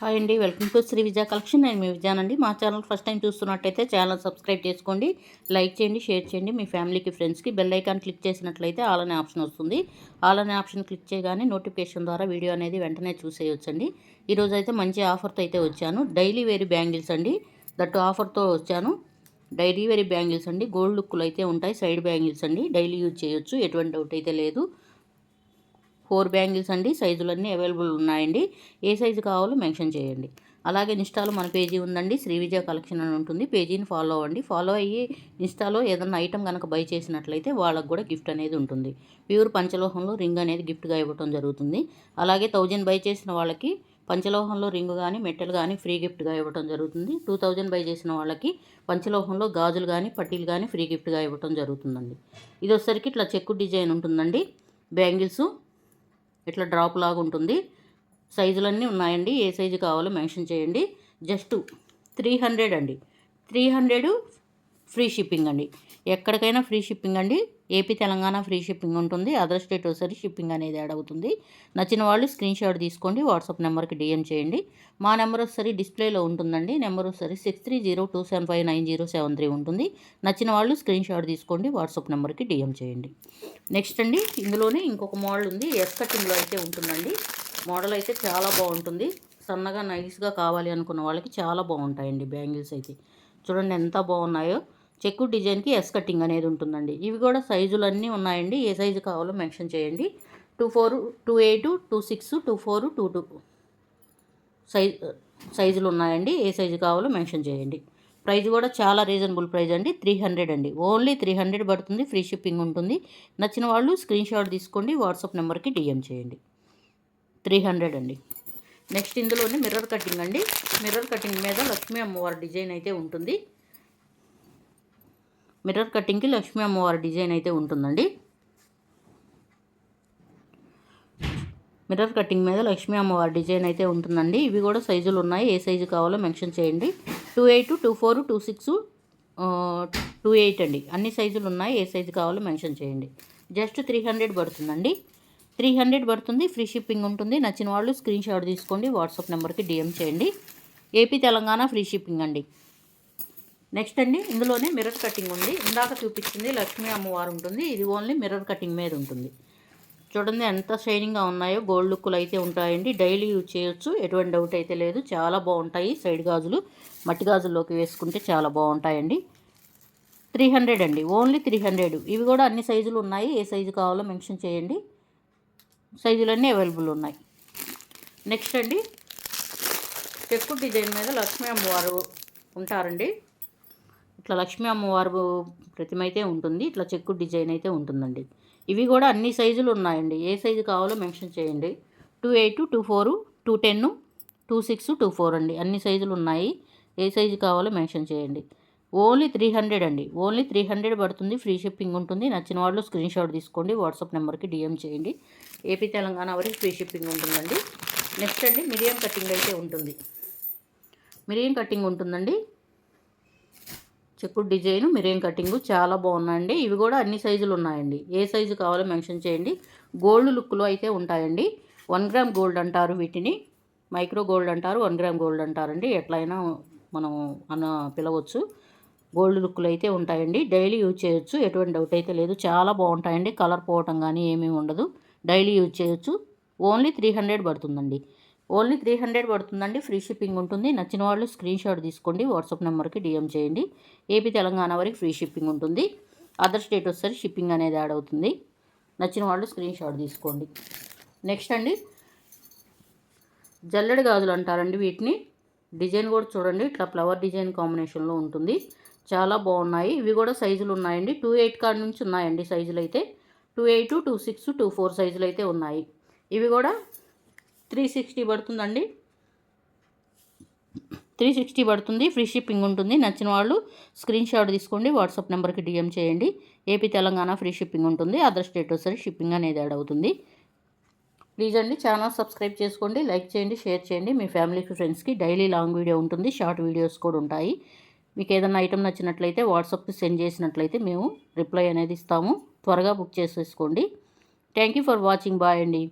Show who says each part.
Speaker 1: Hi అండి welcome to Shri Vijaya collection. నేను మీ విజయానండి. మా ఛానల్ ఫస్ట్ టైం చూస్తున్నట్టయితే ఛానల్ సబ్స్క్రైబ్ చేసుకోండి లైక్ చేయండి షేర్ చేయండి. మీ ఫ్యామిలీకి ఫ్రెండ్స్కి బెల్ ఐకాన్ క్లిక్ చేసినట్లయితే ఆల్ అనే ఆప్షన్ వస్తుంది. ఆల్ అనే ఆప్షన్ క్లిక్ చేయగానే నోటిఫికేషన్ ద్వారా వీడియో అనేది వెంటనే చూసేయొచ్చండి. ఈరోజు అయితే మంచి ఆఫర్తో అయితే వచ్చాను. డైలీ వేరీ బ్యాంగిల్స్ అండి. దట్టు ఆఫర్తో వచ్చాను. డైలీ వేరీ బ్యాంగిల్స్ అండి. గోల్డ్ లుక్లు అయితే ఉంటాయి. సైడ్ బ్యాంగిల్స్ అండి. డైలీ యూజ్ చేయొచ్చు. ఎటువంటి డౌట్ అయితే లేదు. ఫోర్ బ్యాంగిల్స్ అండి సైజులన్నీ అవైలబుల్ ఉన్నాయండి. ఏ సైజు కావాలో మెన్షన్ చేయండి. అలాగే ఇన్స్టాలో మన పేజీ ఉందండి శ్రీ విజయ కలెక్షన్ అని ఉంటుంది. పేజీని ఫాలో అవ్వండి. ఫాలో అయ్యి ఇన్స్టాలో ఏదైనా ఐటమ్ కనుక బై చేసినట్లయితే వాళ్ళకు కూడా గిఫ్ట్ అనేది ఉంటుంది. ప్యూర్ పంచలోహంలో రింగ్ అనేది గిఫ్ట్గా ఇవ్వడం జరుగుతుంది. అలాగే థౌజండ్ బై చేసిన వాళ్ళకి పంచలోహంలో రింగ్ కానీ మెట్టలు కానీ ఫ్రీ గిఫ్ట్గా ఇవ్వడం జరుగుతుంది. టూ థౌజండ్ బై చేసిన వాళ్ళకి పంచలోహంలో గాజులు కానీ పట్టీలు కానీ ఫ్రీ గిఫ్ట్గా ఇవ్వడం జరుగుతుందండి. ఇది వచ్చేసరికి ఇట్లా చెక్కు డిజైన్ ఉంటుందండి. బ్యాంగిల్స్ ఇట్లా డ్రాప్ లాగా ఉంటుంది. సైజులన్నీ ఉన్నాయండి. ఏ సైజు కావాలో మెన్షన్ చేయండి. జస్ట్ త్రీ హండ్రెడ్ అండి. త్రీ హండ్రెడ్ ఫ్రీ షిప్పింగ్ అండి. ఎక్కడికైనా ఫ్రీ షిప్పింగ్ అండి. ఏపీ తెలంగాణ ఫ్రీ షిప్పింగ్ ఉంటుంది. అదర్ స్టేట్ ఒకసారి షిప్పింగ్ అనేది యాడ్ అవుతుంది. నచ్చిన వాళ్ళు స్క్రీన్ షాట్ తీసుకోండి. వాట్సాప్ నెంబర్కి డిఎం చేయండి. మా నెంబర్ ఒకసారి డిస్ప్లేలో ఉంటుందండి. నెంబర్ ఒకసారి six three zero two seven five nine zero seven three ఉంటుంది. నచ్చిన వాళ్ళు స్క్రీన్ షాట్ తీసుకోండి. వాట్సాప్ నెంబర్కి డిఎం చేయండి. నెక్స్ట్ అండి ఇందులోనే ఇంకొక మోడల్ ఉంది. ఎస్ కటింగ్లో అయితే ఉంటుందండి. మోడల్ అయితే చాలా బాగుంటుంది. సన్నగా నైస్గా కావాలి అనుకున్న వాళ్ళకి చాలా బాగుంటాయండి బ్యాంగిల్స్ అయితే. చూడండి ఎంత బాగున్నాయో. చెక్కు డిజైన్కి ఎస్ కటింగ్ అనేది ఉంటుందండి. ఇవి కూడా సైజులు అన్నీ ఉన్నాయండి. ఏ సైజు కావాలో మెన్షన్ చేయండి. Two four two eight two six two four two two size సైజులు ఉన్నాయండి. ఏ సైజు కావాలో మెన్షన్ చేయండి. ప్రైస్ కూడా చాలా రీజనబుల్ ప్రైస్ అండి. త్రీ హండ్రెడ్ అండి. ఓన్లీ త్రీ హండ్రెడ్ పడుతుంది. ఫ్రీ షిప్పింగ్ ఉంటుంది. నచ్చిన వాళ్ళు స్క్రీన్ షాట్ తీసుకోండి. వాట్సాప్ నెంబర్కి డిఎం చేయండి. త్రీ హండ్రెడ్ అండి. నెక్స్ట్ ఇందులోనే మిర్రర్ కటింగ్ అండి. మిర్రర్ కటింగ్ మీద లక్ష్మీ అమ్మవారి డిజైన్ అయితే ఉంటుంది. మిర్రర్ కటింగ్కి లక్ష్మీ అమ్మవారి డిజైన్ అయితే ఉంటుందండి. మిర్రర్ కటింగ్ మీద లక్ష్మీ అమ్మవారి డిజైన్ అయితే ఉంటుందండి. ఇవి కూడా సైజులు ఉన్నాయి. ఏ సైజు కావాలో మెన్షన్ చేయండి. Two eight two four two six two eight అండి. అన్ని సైజులు ఉన్నాయి. ఏ సైజు కావాలో మెన్షన్ చేయండి. జస్ట్ త్రీ హండ్రెడ్ పడుతుందండి. త్రీ హండ్రెడ్ పడుతుంది. ఫ్రీ షిప్పింగ్ ఉంటుంది. నచ్చిన వాళ్ళు స్క్రీన్ షాట్ తీసుకోండి. వాట్సాప్ నెంబర్కి డిఎం చేయండి. ఏపీ తెలంగాణ ఫ్రీ షిప్పింగ్ అండి. నెక్స్ట్ అండి ఇందులోనే మిర్రర్ కటింగ్ ఉంది. ఇందాక చూపించింది లక్ష్మీ అమ్మవారు ఉంటుంది. ఇది ఓన్లీ మిర్రర్ కటింగ్ మీద ఉంటుంది. చూడండి ఎంత షైనింగ్గా ఉన్నాయో గోల్డ్ లుక్కులు అయితే ఉంటాయండి. డైలీ యూజ్ చేయొచ్చు. ఎటువంటి డౌట్ అయితే లేదు. చాలా బాగుంటాయి. సైడ్ గాజులు మట్టి గాజుల్లోకి వేసుకుంటే చాలా బాగుంటాయండి. త్రీ హండ్రెడ్ అండి. Only three hundred. ఇవి కూడా అన్ని సైజులు ఉన్నాయి. ఏ సైజు కావాలో మెన్షన్ చేయండి. సైజులన్నీ అవైలబుల్ ఉన్నాయి. నెక్స్ట్ అండి చెక్కు డిజైన్ మీద లక్ష్మీ అమ్మవారు ఉంటారండి. ఇట్లా లక్ష్మీ అమ్మవారు ప్రతిమ అయితే ఉంటుంది. ఇట్లా చెక్కు డిజైన్ అయితే ఉంటుందండి. ఇవి కూడా అన్ని సైజులు ఉన్నాయండి. ఏ సైజు కావాలో మెన్షన్ చేయండి. Two eight two four two ten two six two four అండి. అన్ని సైజులు ఉన్నాయి. ఏ సైజు కావాలో మెన్షన్ చేయండి. ఓన్లీ త్రీ హండ్రెడ్ అండి. ఓన్లీ త్రీ హండ్రెడ్ పడుతుంది. ఫ్రీ షిప్పింగ్ ఉంటుంది. నచ్చిన వాళ్ళు స్క్రీన్ షాట్ తీసుకోండి. వాట్సాప్ నెంబర్కి డిఎం చేయండి. ఏపీ తెలంగాణ వరకు ఫ్రీ షిప్పింగ్ ఉంటుందండి. నెక్స్ట్ అండి మిరియం కటింగ్ అయితే ఉంటుంది. మిరియం కటింగ్ ఉంటుందండి. చెక్కుడు డిజైన్ మిరేం కటింగ్ చాలా బాగున్నాయండి. ఇవి కూడా అన్ని సైజులు ఉన్నాయండి. ఏ సైజు కావాలో మెన్షన్ చేయండి. గోల్డ్ లుక్లో అయితే ఉంటాయండి. వన్ గ్రామ్ గోల్డ్ అంటారు వీటిని. మైక్రో గోల్డ్ అంటారు వన్ గ్రామ్ గోల్డ్ అంటారండి. ఎట్లయినా మనం అన్న పిలవచ్చు. గోల్డ్ లుక్లు అయితే ఉంటాయండి. డైలీ యూజ్ చేయొచ్చు. ఎటువంటి డౌట్ అయితే లేదు. చాలా బాగుంటాయండి. కలర్ పోవటం కానీ ఏమీ ఉండదు. డైలీ యూజ్ చేయొచ్చు. ఓన్లీ త్రీ హండ్రెడ్ పడుతుందండి. ఓన్లీ త్రీ హండ్రెడ్ పడుతుందండి. ఫ్రీ షిప్పింగ్ ఉంటుంది. నచ్చిన వాళ్ళు స్క్రీన్ షాట్ తీసుకోండి. వాట్సాప్ నెంబర్కి డిఎం చేయండి. ఏపీ తెలంగాణ వరకు ఫ్రీ షిప్పింగ్ ఉంటుంది. అదర్ స్టేట్ వస్తే షిప్పింగ్ అనేది యాడ్ అవుతుంది. నచ్చిన వాళ్ళు స్క్రీన్ షాట్ తీసుకోండి. నెక్స్ట్ అండి. జల్లెడ గాజులు అంటారండి వీటిని. డిజైన్ కూడా చూడండి. ఇట్లా ఫ్లవర్ డిజైన్ కాంబినేషన్లో ఉంటుంది. చాలా బాగున్నాయి. ఇవి కూడా సైజులు ఉన్నాయండి. టూ ఎయిట్ కార్డ్ నుంచి ఉన్నాయండి సైజులు అయితే two eight two six two four సైజులు అయితే ఉన్నాయి. ఇవి కూడా త్రీ సిక్స్టీ పడుతుందండి. త్రీ సిక్స్టీ పడుతుంది. ఫ్రీ షిప్పింగ్ ఉంటుంది. నచ్చిన వాళ్ళు స్క్రీన్ షాట్ తీసుకోండి. వాట్సాప్ నెంబర్కి డిఎం చేయండి. ఏపీ తెలంగాణ ఫ్రీ షిప్పింగ్ ఉంటుంది. అదర్ స్టేట్ వస్తే షిప్పింగ్ అనేది యాడ్ అవుతుంది. ప్లీజ్ అండి ఛానల్ సబ్స్క్రైబ్ చేసుకోండి. లైక్ చేయండి షేర్ చేయండి. మీ ఫ్యామిలీకి ఫ్రెండ్స్కి డైలీ లాంగ్ వీడియో ఉంటుంది. షార్ట్ వీడియోస్ కూడా ఉంటాయి. మీకు ఏదైనా ఐటమ్ నచ్చినట్లయితే వాట్సాప్కి సెండ్ చేసినట్లయితే మేము రిప్లై అనేది ఇస్తాము. త్వరగా బుక్ చేసేసుకోండి. Thank you for watching. Bye అండి.